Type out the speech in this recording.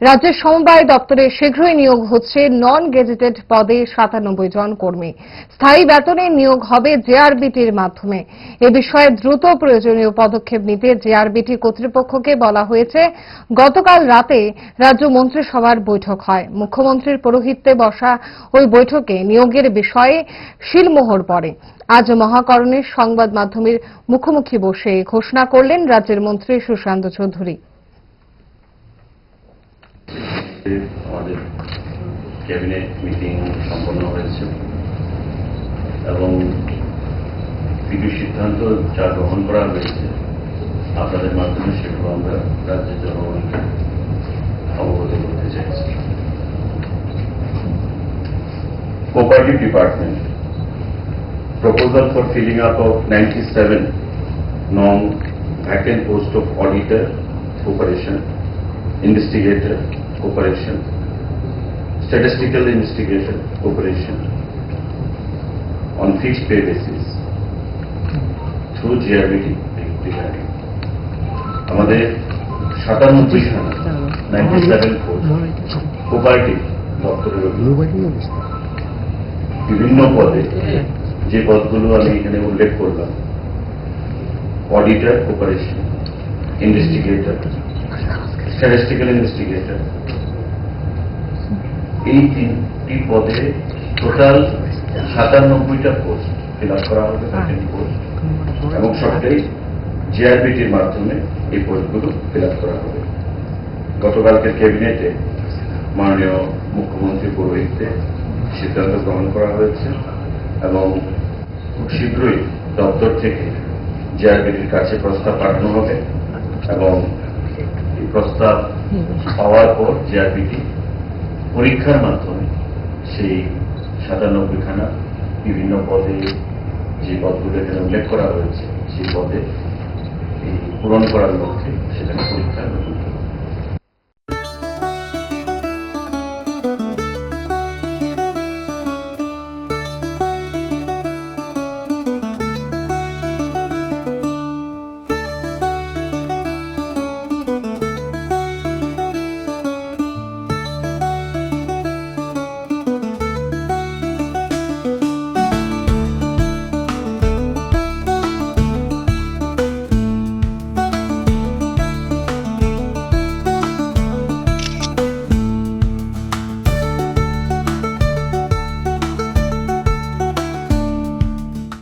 রাজ্যের সমবায় দপ্তরে শীঘ্রই নিয়োগ হচ্ছে নন গেজেটেড পদে সাতানব্বই জন কর্মী। স্থায়ী বেতনে নিয়োগ হবে জেআরবিটির মাধ্যমে। এ বিষয়ে দ্রুত প্রয়োজনীয় পদক্ষেপ নিতে জেআরবিটি কর্তৃপক্ষকে বলা হয়েছে। গতকাল রাতে রাজ্য মন্ত্রিসভার বৈঠক হয়। মুখ্যমন্ত্রীর পৌরোহিত্যে বসা ওই বৈঠকে নিয়োগের বিষয়ে শিলমোহর পড়ে। আজ মহাকরণের সংবাদ মাধ্যমের মুখোমুখি বসে ঘোষণা করলেন রাজ্যের মন্ত্রী সুশান্ত চৌধুরী। আমাদের ক্যাবিনেট মিটিং সম্পন্ন হয়েছে এবং কিছু সিদ্ধান্ত যা গ্রহণ করা হয়েছে আপনাদের মাধ্যমে সেগুলো আমরা রাজ্যের জনগণকে অবগত করতে চাইছি cooperative department proposal for filling up of 97 non-vacant post of auditor, operation, investigator, operation, statistical investigation, operation, on fixed pay basis through GRBT regarding. আমাদের সাতানব্বই খানা নাইনটি সেভেন কোপারেটিভ দপ্তরের বিভিন্ন পদে যে পদগুলো আমি এখানে উল্লেখ করলাম auditor operation investigator statistical investigator এই তিনটি পদে টোটাল সাতানব্বইটা পোস্ট ফিল আপ করা হবে পোস্ট এবং সবটাই জিআরবিটির মাধ্যমে এই পোস্টগুলো ফিল আপ করা হবে। গতকালকের ক্যাবিনেটে মাননীয় মুখ্যমন্ত্রী পৌরোহিত্যে সিদ্ধান্ত গ্রহণ করা হয়েছে এবং খুব শীঘ্রই দপ্তর থেকে জিআরবিটির কাছে প্রস্তাব পাঠানো হবে এবং প্রস্তাব পাওয়ার পর জিআরপিটি পরীক্ষার মাধ্যমে সেই সাতানব্বইখানা বিভিন্ন পদে যে পদগুলো এখানে উল্লেখ করা হয়েছে, সেই পদে পূরণ করার লক্ষ্যে